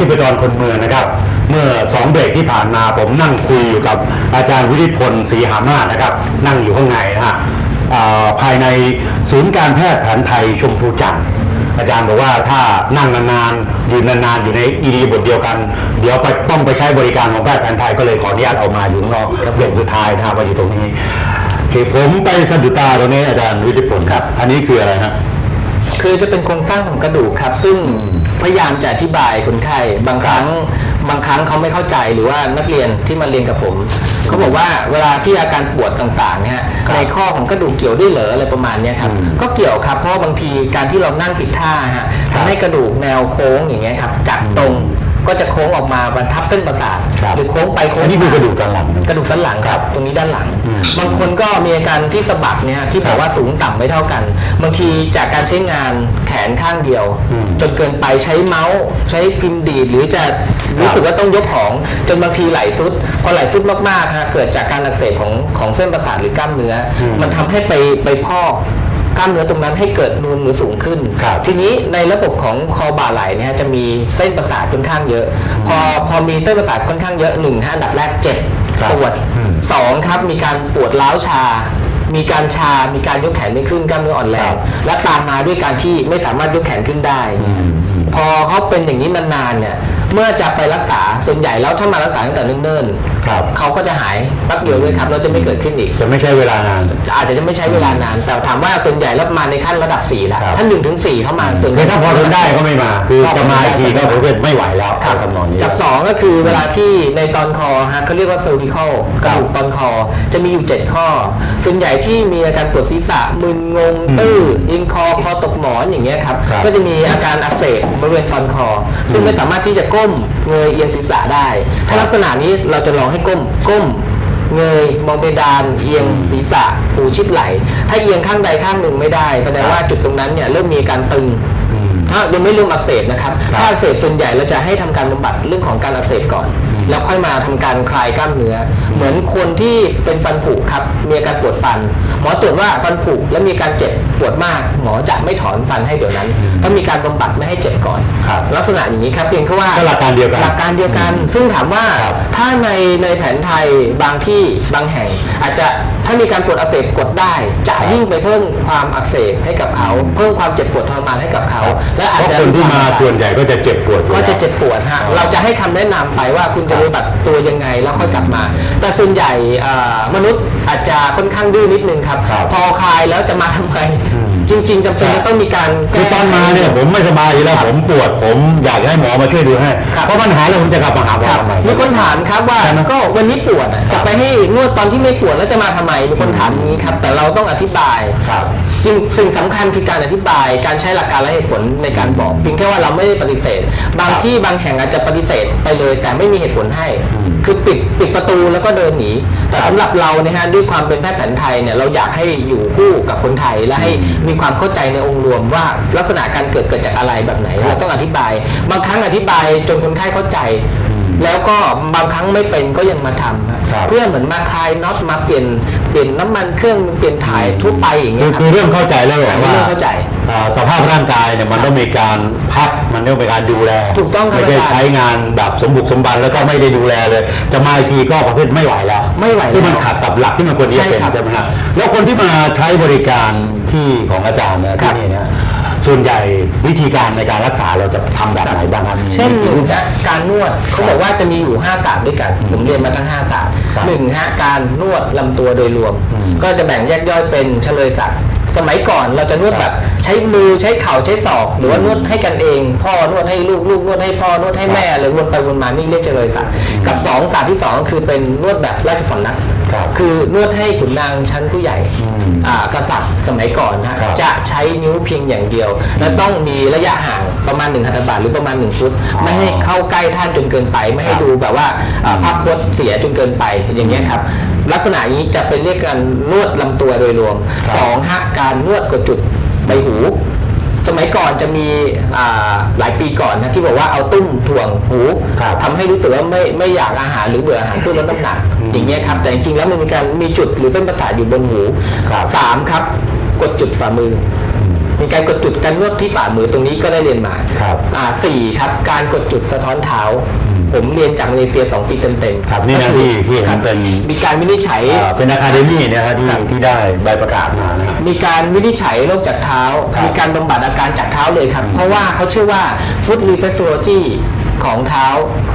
ที่ประจรคนเมืองนะครับ เมื่อสองเบรกที่ผ่านมาผมนั่งคุยอยู่กับอาจารย์วิริพลศรีหามานะครับ นั่งอยู่ข้างในนะฮะภายในศูนย์การแพทย์แผนไทยชมพูจันทร์อาจารย์บอกว่าถ้านั่งนานๆยืนนานๆอยู่ในอีดีบทเดียวกัน เดี๋ยวไปต้องไปใช้บริการของแพทย์แผนไทยก็เลยขออนุญาตเอามาอยู่ข้างนอกครับเบรกสุดท้ายนะฮะมาอยู่ตรงนี้ที่ผมไปสะดุดตาตรงนี้อาจารย์วิริพลครับ อันนี้คืออะไรฮะคือจะเป็นโครงสร้างของกระดูกครับ ซึ่ง พยายามจะอธิบายคนไข้บางครั้งบางครั้งเขาไม่เข้าใจหรือว่านักเรียนที่มาเรียนกับผมเขาบอกว่าเวลาที่อาการปวดต่างๆเนี่ยครับในข้อของกระดูกเกี่ยวได้วยเหรออะไรประมาณเนี้ยครับอืมก็เกี่ยวครับเพราะว่าบางทีการที่เรานั่งผิดท่าฮะครับทำให้กระดูกแนวโค้งอย่างเงี้ยครับจากตรง ก็จะโค้งออกมาบรรทับเส้นประสาทครับหรือโค้งไปโค้งอันนี้คือกระดูกสันหลังกระดูกสันหลังครับ ตรงนี้ด้านหลังอืมบางคนก็มีอาการที่สะบักเนี่ยที่บอกว่าสูงต่ำไม่เท่ากัน บางทีจากการใช้งานแขนข้างเดียวอืมจนเกินไปใช้เมาส์ ใช้พิมพ์ดีดหรือจะรู้สึกว่าต้องยกของ จนบางทีไหลสุดพอไหลสุดมากๆฮะเกิดจากการอักเสบของของเส้นประสาทหรือกล้ามเนื้ออมมันทำให้ไปไปพอกก ล้ามเนื้อตรงนั้นให้เกิดนูนหรือสูงขึ้นครับทีนี้ในระบบของคอบ่าไหล่เนี่ยจะมีเส้นประสาทค่อนข้างเยอะ พอพอมีเส้นประสาทค่อนข้างเยอะหนึ่งฮะอันดับแรกเจ็บครับปวดอืมสองครับมีการปวดร้าวชามีการชา มีการยกแขนไม่ขึ้นกล้ามเนื้ออ่อนแรครังบและตามมาด้วยการที่ไม่สามารถยกแขนขึ้นได้อืมอืมพอเขาเป็นอย่างนี้นานๆเนี่ย เมื่อจะไปรักษาส่วนใหญ่แล้วถ้ามารักษาตั้งแต่เนิ่นครับๆเขาก็จะหายแป๊บเดียวเลยครับแล้วจะไม่เกิดขึ้นอีก จะไม่ใช่เวลานาน อาจจะไม่ใช้เวลานาน แต่ถามว่าส่วนใหญ่แล้วมาในขั้นระดับ4แล้วครับ ถ้า1ถึง4เข้ามาส่วนใหคืญ่ อถ้าพอทนได้ก็ไม่มา คือจะมาอีกทีก็ผมเป็นไม่ไหวแล้วครับทำนองนี้ กับสองก็คือเวลาที่ในตอนคอฮะเขาเรียกว่า cervical กระดูกตอนคอจะมีอยู่ 7 ข้อ ส่วนใหญ่ที่มีอาการปวดศีรษะมึนงงตื้อยิงคอคอตกหมอนอย่างเงี้ยครับครับก็จะมีอาการอักเสบบริเวณตอนคอ ซึ่งไม่สามารถที่จะก้มเงยเอียงศีรษะได้ ถ้าลักษณะนี้เราจะลองให้ก้มก้มเงยมองเพดานเอียงศีรษะหูชิดไหล ถ้าเอียงข้างใดข้างหนึ่งไม่ได้แสดงว่าจุดตรงนั้นเนี่ยเริ่มมีอาการตึงถ้ายังไม่เริ่มอักเสบนะครับครับ ถ้าอักเสบส่วนใหญ่เราจะให้ทำการบำบัดเรื่องของการอักเสบก่อน แล้วค่อยมาทำการคลายกล้ามเนื้อ เหมือนคนที่เป็นฟันผุครับ มีอาการปวดฟัน หมอตรวจว่าฟันผุและมีการเจ็บปวดมาก หมอจะไม่ถอนฟันให้เดี๋ยวนั้น ต้องมีการบำบัดไม่ให้เจ็บก่อนครับลักษณะอย่างนี้ครับเพียงแค่ว่าก็หลักการเดียวกันหลักการเดียวกัน ซึ่งถามว่าครับถ้าในในแผนไทยบางที่บางแห่ง อาจจะถ้ามีการปวดอักเสบกดได้ จะยิ่งไปเพิ่มความอักเสบให้กับเขา เพิ่มความเจ็บปวดทรมานให้กับเขา และอาเพจราะจะคนที่มาส่วนใหญ่ก็จะเจ็บปวดอยู่ก็จะแล้วเจ็บปวดฮะเราจะให้คำแนะนำไปว่าคุณจะปฏิบัติตัวยังไงแล้วค่อยกลับมา แต่ส่วนใหญ่เอ่อมนุษย์อาจจะค่อนข้างดื้อนิดนึงครับครับพอคลายแล้วจะมาทำไมอืมจริงๆจำเป็นจะต้องมีการคือตอนมาเนี่ยผมไม่สบายอยู่แล้วผมปวดผมอยากให้หมอมาช่วยดูให้ครับเพราะปัญหาแล้วผมจะกลับมาหาหมอครับทำไมมีคนถามครับว่าใช่ไหมก็วันนี้ปวดอะครัจะบไปให้นวดตอนที่ไม่ปวดแล้วจะมาทำไมมีคนถามอย่างนี้ครับ แต่เราต้องอธิบาย ครับจริงสิ่งสำคัญคือการอธิบายการใช้หลักการและเหตุผลในการบอกเพียงแค่ว่าเราไม่ได้ปฏิเสธ บางครับที่บางแห่งอาจจะปฏิเสธไปเลย แต่ไม่มีเหตุผลให้อืมคือปิดปิดประตูแล้วก็เดินหนี แต่ครับสำหรับเราเนี่ยฮะด้วยความเป็นแพทย์แผนไทยเนี่ยเราอยากให้อยู่คู่กับคนไทยและให้มีความเข้าใจในองค์รวมว่าลักษณะการเกิดเกิดจากอะไรแบบไหนครับเราต้องอธิบาย บางครั้งอธิบายจนคนไข้เข้าใจ แล้วก็บางครั้งไม่เป็นก็ยังมาทำฮะครับเพื่อเหมือนมาคลายน็อตมาเปลี่ยนเปลี่ยนน้ำมันเครื่องเปลี่ยนถ่ายทั่วไปอย่างคืเงี้อยครัคืบอเรื่องเข้าใจแล้วแหละว่าเรื่องเข้าใจอ่าสภาพร่างกายเนี่ยมันต้องมีการพักมันต้องมีการดูแลถูกต้องครับไม่ใช่อาจารย์ใช้งานแบบสมบุกสมบันแล้วก็ไม่ได้ดูแลเลย จะมาอีกทีก็ประเภทไม่ไหวแล้วไม่ไหวแล้วซึ่งมันขัดกับหลักที่มันควรจะเป็นใช่ครับใช่ไหมครับแล้วคนที่มาใช้บริการที่ของอาจารย์เนี่ยครัที่บนี่เนี่ย ส่วนใหญ่วิธีการในการรักษาเราจะทำแบบไหนบ้างครับ เช่นหนึ่งฮะการนวดเขาบอกว่าจะมีอยู่5ศาสตร์ด้วยกันผมเรียนมาทั้ง5ศาสตร์ครับหนึ่งฮะการนวดลำตัวโดยรวม อืมก็จะแบ่งแยกย่อยเป็นเฉลยศักดิ์ สมัยก่อนเราจะนวดแบบใช้มือใช้เข่าใช้ศอก หรือว่านวดให้กันเอง พ่อนวดให้ลูกลูกนวดให้พ่อนวดให้แม่หรือวนไปวนมานี่เรียกเฉลยศักดิ์กับสองศาสตร์ที่สองก็คือเป็นนวดแบบราชสำนักครับคือนวดให้ขุนนางชั้นผู้ใหญ่อืมอ่ากษัตริย์สมัยก่อนนะฮะครับจะใช้นิ้วเพียงอย่างเดียว และต้องมีระยะห่างประมาณ1หัตถบาทหรือประมาณ1ฟุตอ๋อไม่ให้เข้าใกล้ท่านจนเกินไป ไม่ให้ครับดูแบบว่าอ่าภาพพจน์เสียจนเกินไปอย่างเงี้ยครับลักษณะนี้จะเป็นเรียกการนวดลำตัวโดยรวมสองฮะการนวดกดจุดใบหู สมัยก่อนจะมีอ่าหลายปีก่อนนะที่บอกว่าเอาตุ้มถ่วงหูครับทำให้รู้สึกว่าไม่ไม่อยากอาหารหรือเบื่ออาหารเพื่อลดน้ำหนักอืมอย่างเงี้ยครับ แต่จริงๆแล้วมันมีการมีจุดหรือเส้นประสาทอยู่บนหูครับสามครับ กดจุดฝ่ามือมีการกดจุดการนวดที่ฝ่ามือตรงนี้ก็ได้เรียนมาครับอ่าสี่ครับ การกดจุดสะท้อนเท้า ผมเรียนจากมาเลเซียสองปีเต็มๆครับนี่นะก็อที่ที่เห็นครับเป็นมีการวินิจฉัยเอ่อเป็นอะคาเดมี่เนะฮะที่ครับที่ได้ใบประกาศมานะฮะมีการวินิจฉัยโรคจากเท้าครับมีการบำบัดอาการจากเท้าเลยครับ เพราะว่าเขาเชื่อว่า foot reflexology ของเท้า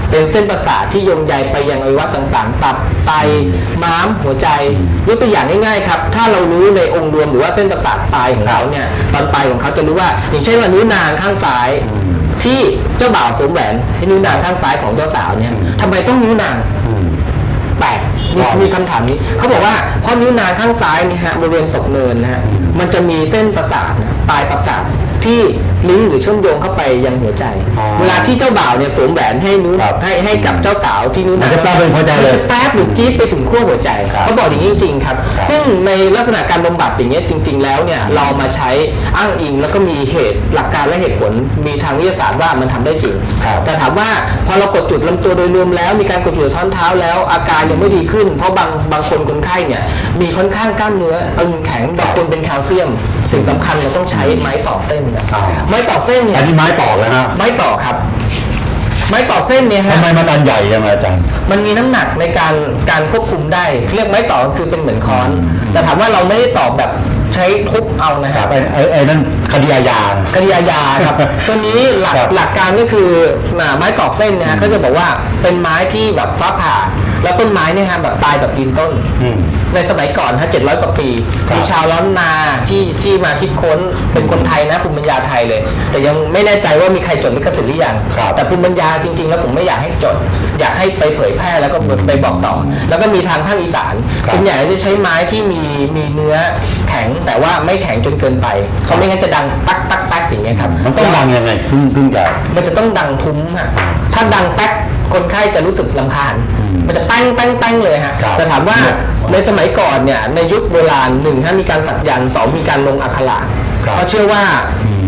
เป็นเส้นประสาทที่โยงใยไปยังอวัยวะต่างๆ ตับไตม้ามหัวใจยกตัวอย่างง่ายๆครับ ถ้าเรารู้ในองค์รวมหรือว่าเส้นประสาทปลายของเขาเนี่ยตอนปลายของเขาจะรู้ว่า อย่างเช่นว่านิ้วนางข้างซ้าย ที่เจ้าบ่าวสวมแหวนให้นิ้วนางข้างซ้ายของเจ้าสาวเนี่ยทำไมต้องนิ้วนางอืมแปลกมีครับมีคำถามนี้เขาบอกว่าเพราะนิ้วนางข้างซ้ายนี่ฮะบริเวณตกเนินนะฮะมันจะมีเส้นประสาทนะปลายประสาท ที่ลิงก์หรือเชื่อมโยงเข้าไปยังหัวใจอ๋อเวลาที่เจ้าบ่าวเนี่ยสวมแหวนให้นิ้วครับให้ให้กับเจ้าสาวที่นิ้วมันจะแป๊บเป็นหัวใจเลยมันจะแป๊บหรือจี๊ดไปถึงขั้วหัวใจครับเขาบอกอย่างนี้จริงๆครับครับ ซึ่งในลักษณะการบำบัดอย่างเงี้ยจริง ๆ แล้วเนี่ยเรามาใช้อ้างอิงแล้วก็มีเหตุหลักการและเหตุผลมีทางวิทยาศาสตร์ว่ามันทำได้จริงครับแต่ถามว่าพอเรากดจุดลำตัวโดยรวมแล้ว มีการกดจุดท่อนเท้าแล้ว อาการยังไม่ดีขึ้น เพราะบางบางคนคนไข้เนี่ยมีค่อนข้างกล้ามเนื้อตึงแข็งบางคนเป็นแคลเซียม สิ่งสำคัญเราต้องใช้ไม้ต่อเส้นนะอ่า ไม้ต่อเส้นเนี่อัยนนี้ไม้ตอกแล้วนะไม้ต่อครับ ไม้ต่อเส้นเนี่ยฮะ ทำไมมันอันใหญ่ยังไงอาจารย์ มันมีน้ำหนักในการการควบคุมได้ เรียกไม้ต่อก็คือเป็นเหมือนค้อน แต่ถามว่าเราไม่ได้ต่อแบบใช้ทุบเอานะคครัรับบไอ้ไอ้ไอ้นั่นคดีอาญานะกริยายาครับ ตัวนี้หลักครับหลักการก็คืออ่าไม้ตอกเส้นนะฮะเขาจะบอกว่าเป็นไม้ที่แบบฟ้าผ่า แล้วต้นไม้เนี่ยฮะแบบตายแบบยืนต้นอืมในสมัยก่อนฮะ700กว่าปีครับมีชาวล้านนาที่ที่มาคิดค้นเป็นคนไทยนะภูมิปัญญาไทยเลย แต่ยังไม่แน่ใจว่ามีใครจดลิขสิทธิ์หรือยังครับแต่ภูมิปัญญาจริง ๆ แล้วผมไม่อยากให้จด อยากให้ไปเผยแพร่แล้วก็ไปบอกต่อ แล้วก็มีทางภาคอีสานครับส่วนใหญ่จะใช้ไม้ที่มีมีเนื้อแข็งแต่ว่าไม่แข็งจนเกินไปเขาไม่งั้นจะดังตักตักตักอย่างเงี้ยครับมันต้องดังยังไงซึ่งเพิ่งจะมันจะต้องดังทุ้มฮะถ้าดังแป๊ก คนไข้จะรู้สึกลำคาญ มันจะแป้งแป้งแป้งเลยฮะครับแต่ถามว่าในสมัยก่อนเนี่ยในยุคโบราณหนึ่งฮะมีการสักยันต์สองมีการลงอักขระครับเพราะเชื่อว่า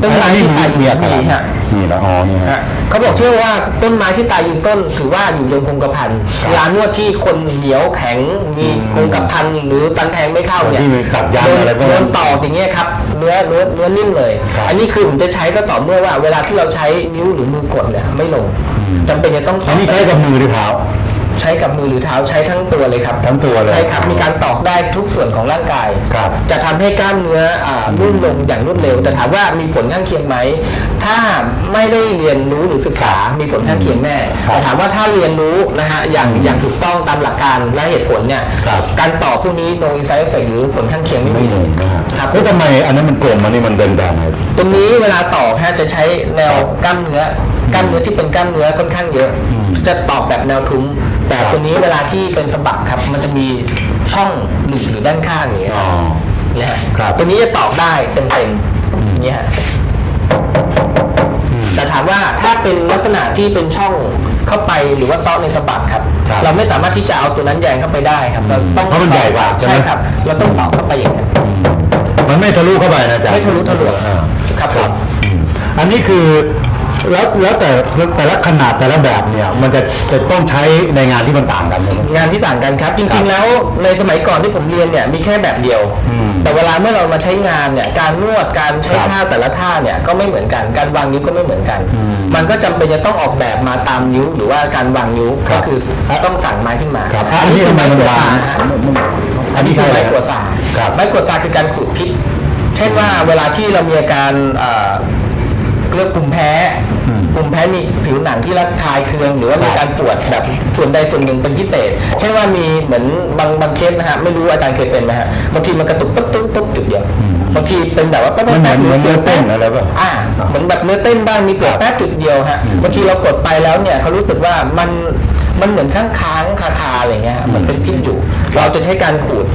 ต้นไม้อัที่ตายมีอะไรมีฮะนี่ละอ๋อนี่ฮะฮะเขาบอกเชื่อว่าต้นไม้ที่ตายยืนต้นถือว่าอยู่ยงคงกระพันครับเวลานวดที่คนเหนียวแข็งมีคงกระพันหรือฟันแทงไม่เข้าเนี่ยที่มีสักยันต์โดนอะไรพวกโดนั้นนตอกอย่างเงี้ยครับเนื้อเนื้อเนื้อนิ่มเลยครับอันนี้คือผมจะใช้ก็ต่อเมื่อว่า เวลาที่เราใช้นิ้วหรือมือกดเนี่ยไม่ลงจำเป็นจะต้องตอัอนกนี้ใช้กับมือหรือเท้า ใช้กับมือหรือเท้าใช้ทั้งตัวเลยครับทั้งตัวเลยใช่ครับมีการตอกได้ทุกส่วนของร่างกายครับจะทำให้กล้ามเนื้ออ่านุ่มลงอย่างรวดเร็ว แต่ถามว่ามีผลข้างเคียงไหมถ้าไม่ได้เรียนรู้หรือศึกษามีผลข้างเคียงแน่ครับแต่ถามว่าถ้าเรียนรู้นะฮะอย่างอย่างถูกต้องตามหลักการและเหตุผลเนี่ยครับการต่อพวกนี้ no side effect หรือผลข้างเคียงไม่ไม่มีเหนื่อยนะฮะครับแล้วทำไมอันนั้นมันกลมอันนี้มันเดินแบบไหนตรงนี้เวลาต่อฮะจะใช้แนวกล้ามเนื้อกล้ามเนื้อที่เป็นกล้ามเนื้อค่อนข้างเยอะ จะตอกแบบแนวทุ้ม แต่ตัวนี้เวลาที่เป็นสะบักครับ มันจะมีช่องหนึ่งอยู่ด้านข้างอย่างเงี้ยอ๋อนะฮะครับ ตัวนี้จะตอกได้เต็มๆอย่างเงี้ยฮะแต่ถามว่าถ้าเป็นลักษณะที่เป็นช่องเข้าไปหรือว่าซอกในสะบักครับ ครับเราไม่สามารถที่จะเอาตัวนั้นแยงเข้าไปได้ครับเราต้องเพราะมันใหญ่กว่าใช่ไหม ใช่ครับเราต้องตอกเข้าไปอย่างนี้ย มันไม่ทะลุเข้าไปนะอาจารย์ไม่ทะลุทะลวงอ่าครับผมอืมอันนี้คือ แล้วแล้วแต่แต่ละขนาดแต่ละแบบเนี่ยมันจะจะต้องใช้ในงานที่มันต่างกันใช่ไหม งานที่ต่างกันครับ จครัริง บๆ แล้วในสมัยก่อนที่ผมเรียนเนี่ยมีแค่แบบเดียว อืมแต่เวลาเมื่อเรามาใช้งานเนี่ยการนวดการใช้ครับท่าแต่ละท่าเนี่ยก็ไม่เหมือนกัน การวางนิ้วก็ไม่เหมือนกัน อืมมันก็จำเป็นจะต้องออกแบบมาตามนิ้ว หรือว่าการวางนิ้วครัก็บคือต้องสั่งไม้ขึ้นมาครับอันนี้ทำไมมันวางฮะอันนี้คืใช่อไหมไม้กวดสาครับ ไม้กวดสาคือการขูดพิษ เช่นว่าเวลาที่เรามีอาการเอ่อ เรียกกลุ่มแพ้อืมกลุ่มแพ้มีผิวหนังที่ระคายเคืองหรือว่าครับมีการปวดแบบส่วนใดส่วนหนึ่งเป็นพิเศษเช่นว่ามีเหมือนบางบางเคสนะฮะไม่รู้อาจารย์เคยเป็นไหมฮะบางทีมันกระตุกปุ๊บปุ๊บปุ๊บจุดเดียวบางทีเป็นแบบว่าแป๊บมันเหมือนแป๊บเหมือนเนื้อเต้นอะไรป่ะอ่าเหมือนแบบเนื้อเต้นบ้างมีเสียงแป๊บจุดเดียวฮะบางทีเรากดไปแล้วเนี่ยเขารู้สึกว่ามันมันเหมือนค้างค้างคาคาๆอะไรเงี้ยมันเป็นพิษอยู่ เราจะใช้การขูด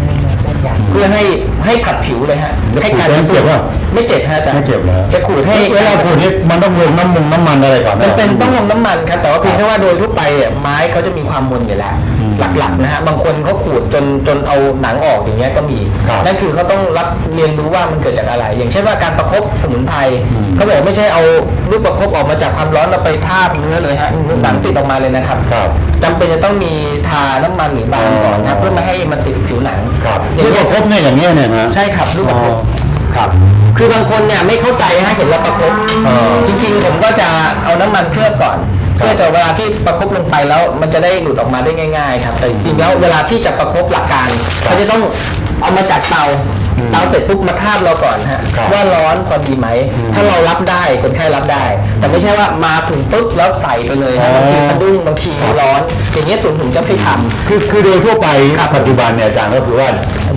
เพื่อให้ให้ขัดผิวเลยฮะแล้วให้การขูดแล้วเจ็บปะไม่เจ็บฮะอาจารย์ไม่เจ็บนะจะขูดให้เวลาขูดนี่มันต้องลงน้ำมันน้ำมันอะไรก่อนไหมันเป็นต้องลงน้ำมันครับแต่ว่าเพียงแค่ว่าโดยทั่วไปอะไม้เขาจะมีความมนอยู่แล้วอืม หลักๆนะฮะบางคนเขาขูดจนจนเอาหนังออกอย่างเงี้ยก็มีครับนั่นคือเขาต้องรับเรียนรู้ว่ามันเกิดจากอะไร อย่างเช่นว่าการประคบสมุนไพรอืมเขาบอกไม่ใช่เอาลูกประคบออกมาจากความร้อนแล้วไปทาบเนื้อเลยฮะหนังติดออกมาเลยนะครับครับจำเป็นจะต้องมีทาน้ำมันหรือบางก่อนนะเพื่อไม่ให้มันติดผิวหนังครับอย่างเรียกเงี้ยว่าครบเนี่ยอย่างเงี้ยเนี่ยนะใช่ครับลูกประคบอ๋อครับคือบางคนเนี่ยไม่เข้าใจฮะเห็นว่าประคบเออจริงๆผมก็จะเอาน้ำมันเคลือบก่อนครับเพื่อจะเวลาที่ประคบลงไปแล้ว มันจะได้หลุดออกมาได้ง่าย ๆ ครับ แต่จริงๆแล้วเวลาที่จะประคบหลักการเขาจะต้องเอามาจากเตาเตาเสร็จปุ๊บมาทาบเราก่อนฮะครับว่าร้อนพอดีไหม ถ้าเรารับได้คนไข้รับได้ แต่ไม่ใช่ว่ามาถึงปุ๊บแล้วใส่ไปเลยฮะอ๋อบางทีสะดุ้งบางทีร้อน อย่างเงี้ยศูนย์ผมจะไม่ทำคือคือโดยทั่วไปปัจจุบันเนี่ยอาจารย์ก็คือว่า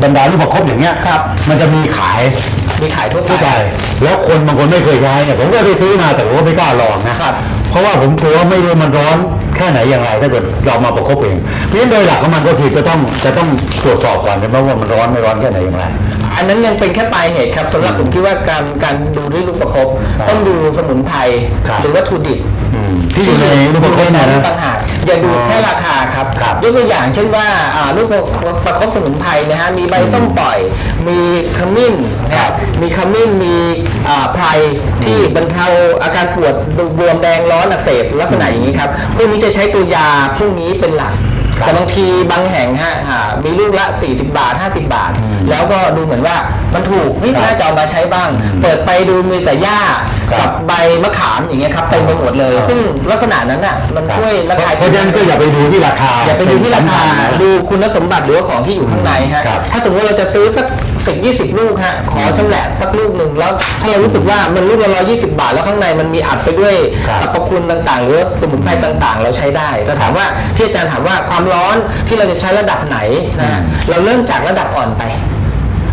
บรรดาลูกประคบอย่างเงี้ยครับ มันจะมีขายมีขายทั่วทั่วไปไป แล้วคนบางคนไม่เคยใช้เนี่ยผมก็ไปซื้อมาแต่ผมก็ไม่กล้าลองนะครับเพ ราะว่าผมกลัวว่าไม่รู้มันร้อนแค่ไหนอย่างไรถ้าเกิดเรามาประคบเองเพราะฉะนั้นโดยหลักของมันก็คือจะต้องจะต้องตรวจสอบก่อนใช่ไหมว่ามันร้อนไม่ร้อนแค่ไหนอย่างไร อันนั้นยังเป็นแค่ปลายเหตุครับสำหรับผมคิดว่าการการดูด้วยลูกประคบครับต้องดูสมุนไพรครับหรือวัตถุดิบอืม ที่อยู่ในลูกประคบเนี่ยนะ ต่างหากอย่าดูแค่ราคาครับครับยกตัวอย่างเช่นว่าอ่าลูกประคบสมุนไพรนะฮะมีใบส้มปล่อย มีขมิ้นนะคครัรับบมีขมิ้นมีอ่าไพรที่บรรเทาอาการปวดบวมแดงร้อนอักเสบลักษณะอย่างนี้ครับพวกนี้จะใช้ตัวยาพวกนี้เป็นหลักครับ แต่บางทีบางแห่งฮะอ่ามีลูกละ 40 บาท 50 บาท แล้วก็ดูเหมือนว่ามันถูกเฮ้ยครับน่าจะเอามาใช้บ้าง เปิดไปดูมีแต่หญ้าครับกับใบมะขามอย่างเงี้ยครับเต็มไปหมดเลย ครับ ซึ่งลักษณะนั้นอะมันช่วยระคายเพราะฉะนั้นก็อย่าไปดูที่ราคาอย่าไปดูที่ราคาเป็นสำญนะ ดูคุณสมบัติหรือว่าของที่อยู่ข้างในฮะ ครับถ้าสมมติเราจะซื้อสักสิบยี่สิบลูกฮะ ขอชำแหละสักลูกหนึ่งแล้วถ้าเรารู้สึกว่ามันลูกละร้อยยี่สิบาทแล้วข้างในมันมีอัดไปด้วยครับสรรพคุณต่างๆ หรือว่าสมุนไพรต่างๆ เราใช้ได้แต่ถามว่าที่อาจารย์ถามว่าความร้อนที่เราจะใช้ระดับไหนนะฮะเราเริ่มจากระดับอ่อนไป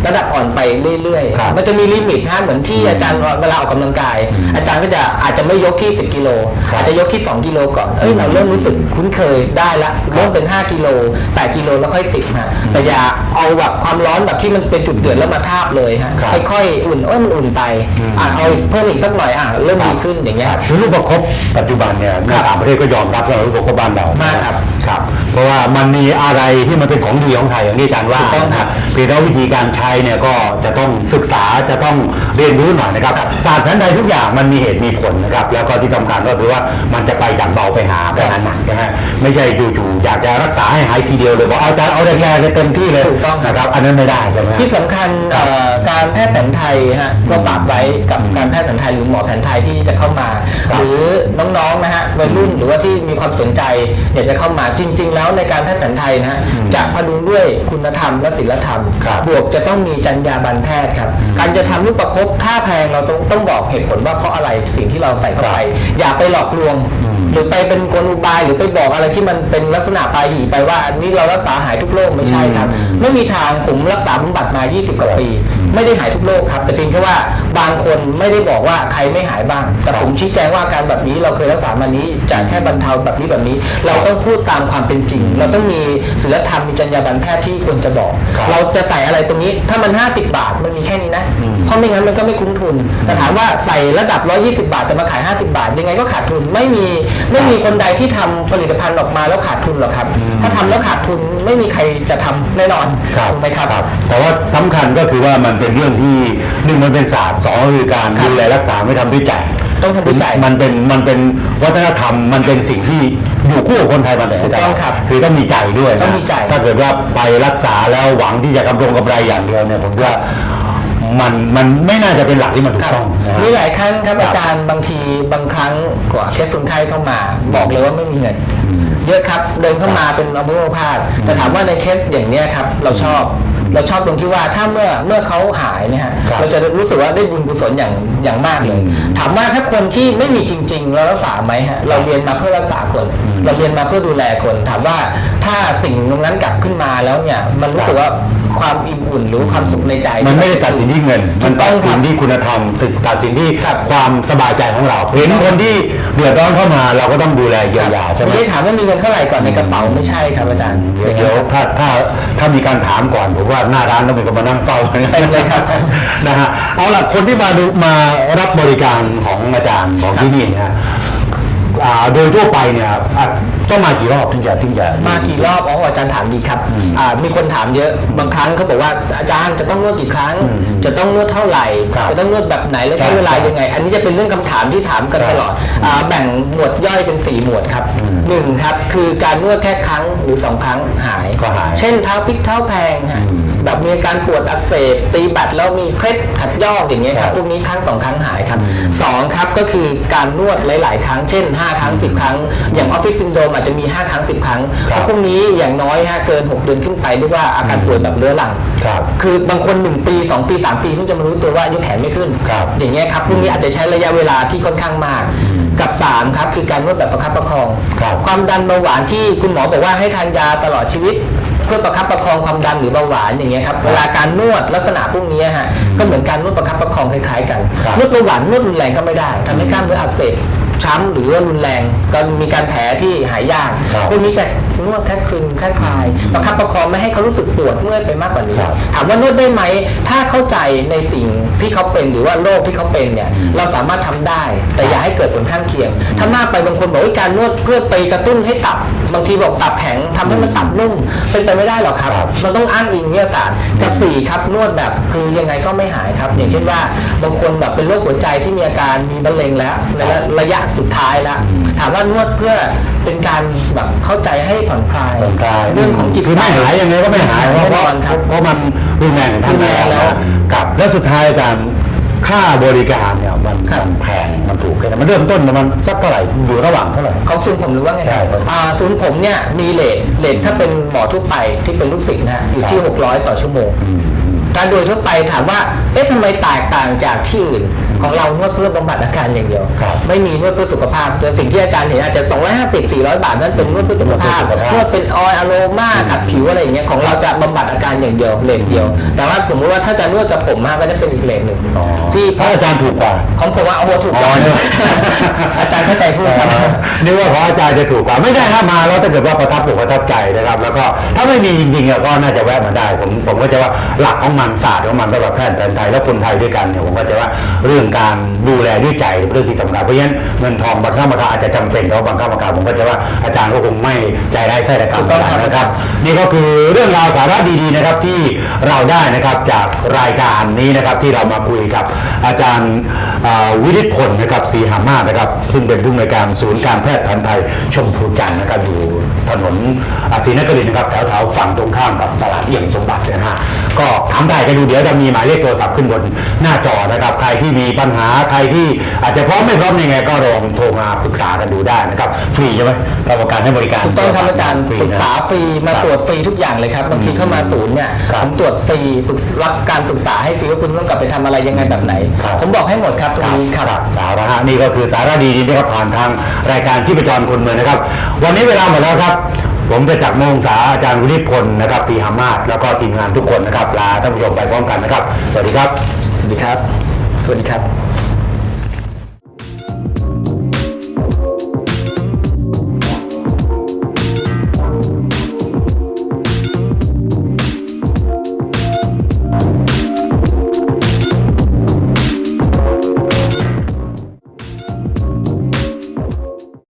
ระดับอ่อนไปเรื่อยครับๆมันจะมีลิมิตฮะเหมือนที่อาจารย์เวลาออกกำลังกาย อาจารย์ก็จะอาจจะไม่ยกที่ 10 กิโลครับอาจจะยกที่ 2 กิโลก่อน เอ้ยเราเริ่มรู้สึกคุ้นเคยได้ละ เริ่มเป็น 5 กิโล 8 กิโลแล้วค่อย 10ฮะ แต่อย่าเอาแบบความร้อนแบบที่มันเป็นจุดเดือดแล้วมาทาบเลยฮะครับค่อยๆ อุ่นเอ้ยมันอุ่นไปอะเอาเพิ่มอีกสักหน่อยอะเริ่มดีขึ้นอย่างเงี้ยครับคือลูกประคบปัจจุบันเนี่ยในต่างประเทศก็ยอมรับว่าลูกประคบบ้านเรามากครับ ครับ เพราะว่ามันมีอะไรที่มันเป็นของดีของไทยอย่างที่อาจารย์ว่าถูกต้องครับนะเพียงแต่ว่าวิธีการใช้เนี่ยก็จะต้องศึกษาจะต้องเรียนรู้หน่อยนะครับศาสตร์แผนไทยทุกอย่างมันมีเหตุมีผลนะครับ แล้วก็ที่สำคัญก็คือว่ามันจะไปจากเบาไปหาไปหาหนักนะฮะไม่ใช่จู่ๆอยากจะรักษาให้หายทีเดียวเลยบอกเอาอาจารย์เอาแรงๆเลยเต็มที่เลยถูกต้องครับ นะครับ อันนั้นไม่ได้ใช่ไหมฮะ ที่สำคัญเอ่อการแพทย์แผนไทยฮะก็ฝากไว้กับการแพทย์แผนไทยหรือหมอแผนไทยที่จะเข้ามา ครับหรือน้องๆนะฮะวัยรุ่นหรือว่าที่มีความสนใจอยากจะเข้ามาจริง ๆ แล้วในการแพทย์แผนไทยนะฮะจะพดุงด้วยคุณธรรมและศีลธรรมครับบวกจะต้องมีจรรยาบรรณแพทย์ครับ การจะทำลูกประคบท่าแพงเราต้องต้องบอกเหตุผลว่าเพราะอะไรสิ่งที่เราใส่เข้าไป อย่าไปหลอกลวง หรือไปเป็นกลอุบายหรือไปบอกอะไรที่มันเป็นลักษณะปลายหีไปว่าอันนี้เรารักษาหายทุกโรคไม่ใช่ครับ ไม่มีทางผมรักษาบำบัดมา 20 กว่าปี ไม่ได้หายทุกโรคครับ แต่เพียงแค่ว่าบางคนไม่ได้บอกว่าใครไม่หายบ้าง แต่ผมชี้แจงว่าอาการแบบนี้เราเคยรักษามานี้จะแค่บรรเทาแบบนี้แบบนี้ เราต้องพูดตามความเป็นจริง เราต้องมีศีลธรรมมีจรรยาบรรณแพทย์ที่ควรจะบอก ครับเราจะใส่อะไรตรงนี้ถ้ามัน 50 บาทมันมีแค่นี้นะเพราะไม่งั้นมันก็ไม่คุ้มทุน แต่ถามว่าใส่ระดับ 120 บาทแต่มาขาย 50 บาท ยังไงก็ขาดทุนไม่มีไม่มีคนใดที่ทำผลิตภัณฑ์ออกมาแล้วขาดทุนหรอกครับถ้าทำแล้วขาดทุนไม่มีใครจะทำแน่นอนครับถูกไหมครับ แต่ว่าสำคัญก็คือว่ามันเป็นเรื่องที่หนึ่งมันเป็นศาสตร์สองก็คือการครับดูแลรักษาไม่ทำด้วยใจต้องทำด้วยใจมันเป็นมันเป็นวัฒนธรรมมันเป็นสิ่งที่อยู่คู่กับคนไทยมาแต่ไหนถูกแต่ต้องครับคือต้องมีใจด้วยนะต้องมีใจ ถ้าเกิดว่าไปรักษาแล้วหวังที่จะกำรงกำไรอย่างเดียวเนี่ยผมว่า มันมันไม่น่าจะเป็นหลักที่มันถูกต้องนะฮะ มีหลายครั้งครับครับอาจารย์บางทีบางครั้งกว่าเคสคนไข้เข้ามา บอกเลยว่าไม่มีเงินเยอะครับเดินเข้ามาเป็นอัมพาตแต่ถามว่าในเคสอย่างเนี้ยครับเราชอบ เราชอบตรงที่ว่าถ้าเมื่อเมื่อเขาหายเนี่ยฮะครับเราจะรู้สึกว่าได้บุญกุศลอย่างอย่างมากเลย อืมถามว่าถ้าคนที่ไม่มีจริง ๆ เรารักษาไหมฮะเราเรียนมาเพื่อรักษาคนเราเรียนมาเพื่อดูแลคน ถามว่าถ้าสิ่งตรงนั้นกลับขึ้นมาแล้วเนี่ยมันรู้สึกว่า ความอิ่มอุ่นหรือความสุขในใจ มันไม่ได้ตัดสินที่เงินถูมันกต้ตัอดงคสิรันบที่คุณธรรมตัดสินที่ครับความสบายใจของเราเห็นคนที่เดือดร้อนเข้ามาเราก็ต้องดูแลเยียวยาใช่ไหมไม่ได้ถามว่ามีเงินเท่าไหร่ก่อนในกระเป๋าไม่ใช่ครับอาจารย์เดี๋ยวเดี๋ยวถ้าถ้าถ้ามีการถามก่อนผมว่าหน้าร้านต้องมีคนมานั่งเฝ้าเต็มเลยครับนะฮะเอาล่ะคนที่มาดูมารับบริการของอาจารย์ของที่นี่นะฮะ อ่าาโดยทั่วไปเนี่ยอะต้องมากี่รอบถึงจะถึงจะ มากี่รอบอ๋ออาจารย์ถามดีครับอ่ามีคนถามเยอะบางครั้งเขาบอกว่าอาจารย์จะต้องนวดกี่ครั้งจะต้องนวดเท่าไหร่ ครับจะต้องนวดแบบไหนและครัใช้บเวลายังไง อันนี้จะเป็นเรื่องคำถามที่ถามกันครับตลอดอ่าแบ่งหมวดย่อยเป็น 4 หมวดครับ หนึ่งครับคือการนวดแค่ครั้งหรือ2ครั้งหาย ก็หาย เช่นเท้าพลิกเท้าแพงฮะแบบมีอาการปวดอักเสบ ตีบัตรแล้วมีเคล็ดขัดยอกอย่างเงี้ยคครัรับบพวกนี้ครั้งสองครั้งหายครับสองครับก็คือการนวดหลาย ๆ ครั้งเช่น 5 ครั้ง 10 ครั้ง อย่างออฟฟิศซินโดรมอาจจะมี 5 ครั้ง 10 ครั้งครับพวกนี้อย่างน้อยฮะเกิน 6 เดือนขึ้นไปเรียกว่าอาการป่วยแบบเรื้อรังครับคือบางคน 1 ปี 2 ปี 3 ปีเพิ่งจะมารู้ตัวว่ายกแขนไม่ขึ้นครับอย่างเงี้ยครับพวกนี้อาจจะใช้ระยะเวลาที่ค่อนข้างมาก กับ 3 ครับ คือการนวดแบบประคับประคอง ครับความดันเบาหวานที่คุณหมอบอกว่าให้ทานยาตลอดชีวิต เพื่อประคับประคองความดันหรือเบาหวานอย่างเงี้ยครับเวลาการนวดลักษณะพวกนี้ฮะก็เหมือนการนวดประคับประคองคล้ายๆกันครับ นวดเบาหวานนวดรุนแรงก็ไม่ได้ทำให้กล้ามเนื้ออักเสบ ช้ำหรือว่ารุนแรงก็มีการแผลที่หายยากครับพวกนี้จะนวดแค่คลึงแค่คลายประคับประคองไม่ให้เขารู้สึกปวดเมื่อยไปมากกว่านี้ครับถามว่านวดได้ไหมถ้าเข้าใจในสิ่งที่เขาเป็นหรือว่าโรคที่เขาเป็นเนี่ยเราสามารถทำได้ แต่อย่าให้เกิดผลข้างเคียง ถ้ามากไปบางคนบอกว่าการนวดเพื่อไปกระตุ้นให้ตับ บางทีบอกตับแข็งทำให้มันตับนุ่มเป็นไปไม่ได้หรอกครับ ครับ มันต้องอ้างอิงวิทยาศาสตร์กับสี่ครับนวดแบบคือยังไงก็ไม่หายครับ อย่างเช่นว่าบางคนแบบเป็นโรคหัวใจที่มีอาการมีมะเร็งแล้วในระยะสุดท้ายแล้วถามว่านวดเพื่อเป็นการแบบเข้าใจให้ผ่อนคลายผ่อนคลายเรื่องของจิตคือไม่หายยังไงก็ไม่หายเพแน่ราะนอนครับ เพราะมันรุนแรงทางรุนแรงแล้ว กับแล้วสุดท้ายอาจารย์ ค่าบริการเนี่ยมันครับ มันแพงมันถูกแค่ไหนมันเริ่มต้นมันสักเท่าไหร่อยู่ระหว่างเท่าไหร่ ของศูนย์ผมหรือว่าไงใช่ครับอ่าศูนย์ผมเนี่ยมีเลทเลทถ้าเป็นหมอทั่วไปที่เป็นลูกศิษย์นะฮะอยู่ที่ 600 ต่อชั่วโมง การโดยทั่วไปถามว่า เอ๊ะทำไมแตกต่างจากที่อื่น ของเรานวดเพื่อบำบัดอาการอย่างเดียว ครับไม่มีนวดเพื่อสุขภาพแต่สิ่งที่อาจารย์เห็นอาจจะ 250 400 บาทนั่นเป็นนวดเพื่อสุขภาพนวดเพื่อสุขภาพ นวดเป็นออยล์อะโรมาขัดผิวอะไรอย่างเงี้ยของเราจะบำบัดอาการอย่างเดียวเลทเดียว แต่ว่าสมมุติว่าถ้าจะนวดกับผมมากก็จะเป็นอีกเลทหนึ่งที่เพราะอาจารย์ถูกกว่า ของผมว่าโอ้โหถูกอ๋ต้อองเนี่ยอาจารย์เข้าใจพูดครับนึกว่าเพราะอาจารย์จะถูกกว่าไม่ได้ถ้ามาแล้วถ้าเกิดว่าประทับอกประทับใจนะครับ แล้วก็ถ้าไม่มีจริงๆอะก็น่าจะแวะมาได้ผมผมก็จะว่าหลักของมันศาสตร์ของมันสำหรับแพทย์แผนไทยและคนไทยด้วยกันเนี่ยผมก็จะว่าเรื่องการดูแลด้วยใจเป็นเรื่องที่สำคัญเพราะฉะนั้นเงินทองบางครั้งบางคราอาจจะจำเป็นแต่ว่าบางครั้งบางคราผมก็จะว่าอาจารย์ก็คงไม่ใจร้ายไส้ระกรรมถูกต้องครับนะครับ นี่ก็คือเรื่องราวสาระดีๆนะครับที่เราได้นะครับจากรายการนี้นะครับที่เรามาคุยกับอาจารย์วิริศพลนะครับศรีหามาศนะครับ ซึ่งเป็นผู้อำนวยการศูนย์การแพทย์แผนไทยชมพูจันทร์นะครับอยู่ถนนอาศรีนครินทร์นะครับแถวๆฝั่งตรงข้ามกับตลาดเอี่ยมสมบัตินะฮะก็ถามได้กันดูเดี๋ยวจะมีหมายเลขโทรศัพท์ขึ้นบนหน้าจอนะครับ ใครที่มีปัญหาใครที่อาจจะพร้อมไม่พร้อมยังไงก็ลองโทรมาปรึกษากันดูได้นะครับ ฟรีใช่ไหมกรรมการให้บริการถูกต้องครับอาจารย์ฟปรึกษานะฟรีมาตรวจฟรีทุกอย่างเลยครับบางทีเข้ามาศูนย์เนี่ยครับผมตรวจฟรีปรึกษรับการปรึกษาให้ฟรีว่าคุณต้องกลับไปทำอะไรยังไงแบบไหนครับผมบอกให้หมดครับตรงนี้ครับเอาละฮะนี่ก็คือสาระดีๆที่ครับผ่านทางรายการที่ประจรคนเมืองนะครับ วันนี้เวลาหมดแล้วครับ ผมจะจักรมงษาอาจารย์วินิจพลนะครับสีหามาศแล้วก็ทีมงานทุกคนนะครับลาท่านผู้ชมไปพร้อมกันนะครับ สวัสดีครับ สวัสดีครับ สวัสดีครับ